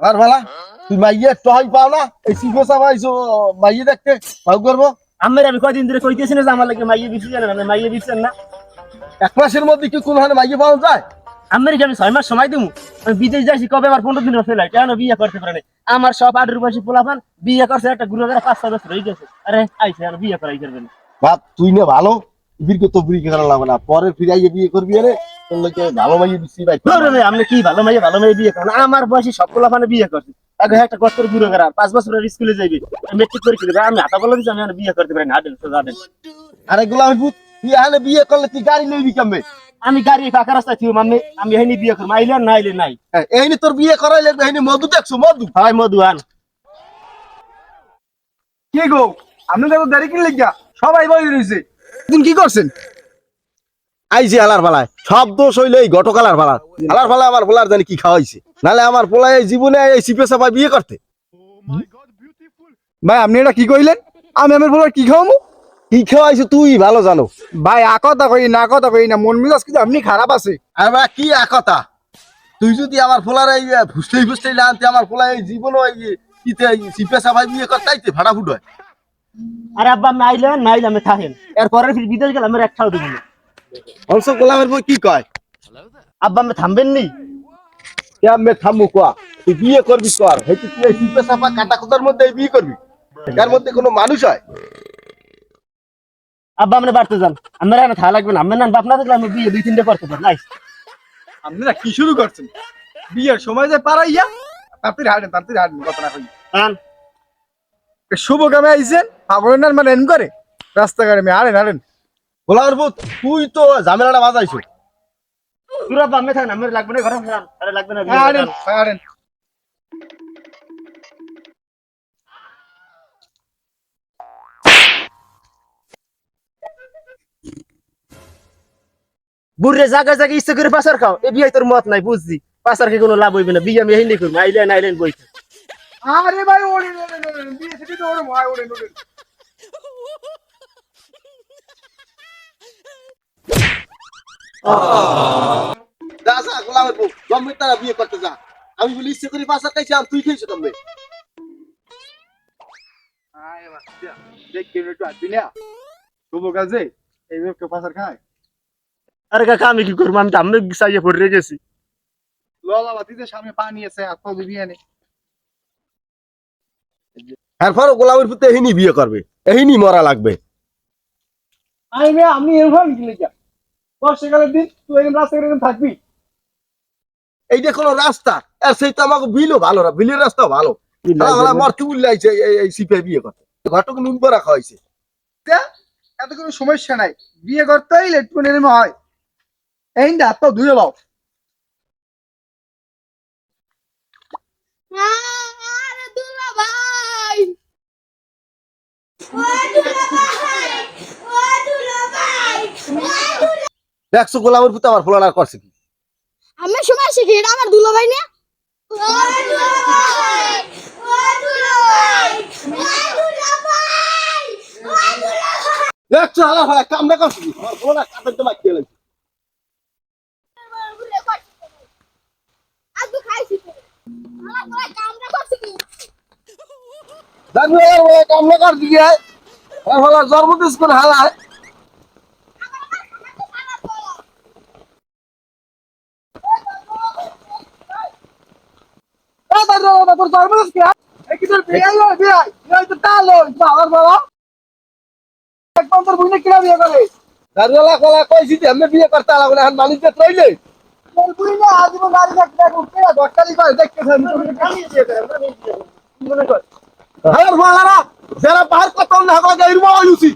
আর ভালা তুই মাইয়ে টয় পাও না এই সিপে চাপাইছো মাইয়ে দেখতে পাও করব? আমার আমি কয়দিন ধরে কইতেছি না যে আমার লাগে মাইয়ে বিছি জানে না মাইয়ে বিছেন না। এক মাসের মধ্যে কি কোন হানে মাইয়ে পাওয়া যায়? আমেরিকা আমি ছয় মাস সময় দিমু? আমি বিদেশ যাইছি কবে আমার পনেরো দিন ফেলাই? কেন বিয়ে করতে পারে? আমার সব আটের বয়সী পোলাপান বিয়ে করছে একটা গুরু পাঁচ ছয় বছর হয়ে গেছে। আরে আইসে আর বিয়ে করাই করবেন বাপ তুই না ভালো বীরকে তো বুড়ি করা লাগবে না। পরে ফিরাইয়ে বিয়ে করবি আরে। ভালো মাইয়ে দিচ্ছি ভাই। আপনি কি ভালো মেয়ে ভালো বিয়ে করেন আমার বয়সী পোলাপানে বিয়ে করছে। আগে একটা কষ্ট করে পাঁচ বছরের স্কুলে যাইবে। মেট্রিক পরীক্ষা দেবে। আমি হাতা বলে দিচ্ছি আমি বিয়ে করতে পারি না। আরে গোলাম তুই এখানে বিয়ে করলে তুই গাড়ি লইবি কেমবে আমি গাড়ি কাকা রাস্তায় থিও আমি আমি হেনি বিয়ে করব। আইলে না আইলে নাই। এইনি তোর বিয়ে করাই লাগবে মধু দেখছ মধু? হয় মধু আন। কি গো? আপনি তো দেরি কিনলে গিয়া? সবাই বই রয়েছে তুমি কি করছেন? আইছি আলার ফালায় সব দোষ হইলে এই গটকালার ফালা আলার ফালায় আমার বলার জানি কি খাওয়াইছে। নালে আমার পোলায় এই জীবনে এই সিপে বিয়ে করতে। ভাই আপনি এটা কি কইলেন? আমি আমার বলার কি খাওয়ামু? কি খাওয়াইছে তুই ভালো জানো। ভাই আকতা কই না আকতা কই না মন মিজাজ কিন্তু আপনি খারাপ আছে। আর বা কি একতা তুই যদি আমার ফোলার এই ফুসতেই ফুসতেই না আনতে আমার ফোলা এই জীবন এই কিতে সিপে চাপাই বিয়ে করতে ফাটাফুট হয়। আরে আব্বা আমি আইলে আর না আইলে আমি থাকেন। এরপরে ফির বিদেশ গেলাম আমার একটাও দেবো না। অংশ গোলামের বই কি কয়? আব্বা আমি থামবেন নি কোয়া? তুই বিয়ে করবি কর তুই সিপে কাটা কুতার মধ্যে বিয়ে করবি? তার মধ্যে কোনো মানুষ হয়? আব্বা বাড়তে যান। এখানে থাকা লাগবে না। বাপ না থাকলে আমি বিয়ে দুই তিনটে করতে পারি। নাইস। আপনারা কি শুরু করছেন? বিয়ের সময় যে পারাইয়া তাড়াতাড়ি হাঁটেন তাড়াতাড়ি হাঁটেন কথা না কই। আন শুভ কামে আইছেন পাগলের মানে এন করে। রাস্তাঘাটে মে হাঁটেন হাঁটেন গোলামের বউ তুই তো ঝামেলাটা বাজাইছো। তুই আব্বা আমি থাকেন আমার লাগবে না ঘরে যান আরে লাগবে না বিয়ে হাঁটেন বুড়ে জায়গা জায়গা ইচ্ছে করে পাচার খাও। এ বিয়ে তোর মত নাই বুঝছি। পাচার খেয়ে কোনো লাভ হইবে না বিয়ে আমি হিন্দি করব। আইলেন আইলেন বই আরে ভাই ওড়েন ওড়েন বিয়ে সেটি তো ওড়েন ভাই ওড়েন ওড়েন যা যা গোলামের বউ জম্মের তারা বিয়ে করতে যা। আমি বলি ইচ্ছে করি তুই খেয়েছো তবে আয় বাচ্চা দেখ কেন একটু আসবি না। শুভ কাজে এইভাবে কেউ পাশার খায়। আরে কাকা আমি কি করব? আমি তো আমি চাইয়ে পড়ে গেছি। সামনে পানি আছে আর তো দিবি আনে এরপরও গোলামের পুতে এহিনি বিয়ে করবে এহিনি মরা লাগবে। আমি এরকম লিখা বর্ষাকালের দিন তুই এরকম রাস্তাঘাটে এরকম থাকবি। এইটা কোনো রাস্তা আর সেই তো আমাকে বিলও ভালো না বিলের রাস্তাও ভালো। তাহলে মরতে উল্লে এই এই বিয়ে করতে। ঘটক নুন করে রাখা এত কোনো সমস্যা নাই। বিয়ে করতে হইলে একটু এরকম হয়। এই না তো ধুয়ে লাও আরে দুলা ভাই ও দুলা ভাই ও দুলা ভাই ও দুলা দেখছ গোলামের পুতে আমার ফোলানা করছে কি? আমি সময় শিখি এটা আমার দুলো ভাই না? দেখছ হালা ফালা কাম না করছে কি? আমার ফোলানা কাপের তো মাখিয়ে লাগছে। আজ তো খাইছি আমার ভাই কামটা করছে কি জানি ওরা কাম না কর দিয়ে আর ফলা জন্মদিন কোন হালা দাদা তোর জন্মদিন কি কি তোর বিয়ে হলো বিয়ে এই তো তালো বাবার বাবা একদম তোর বুঝলে কিরা বিয়ে করে দারুলা কলা কইছি যে আমি বিয়ে করতে লাগবে না এখন মানুষ যে রইলে তোর না আজীবন গাড়ি থাকতে উঠতে দশটালি করে দেখতে আর ফলারা যারা পার কত না হয় এরম হইছি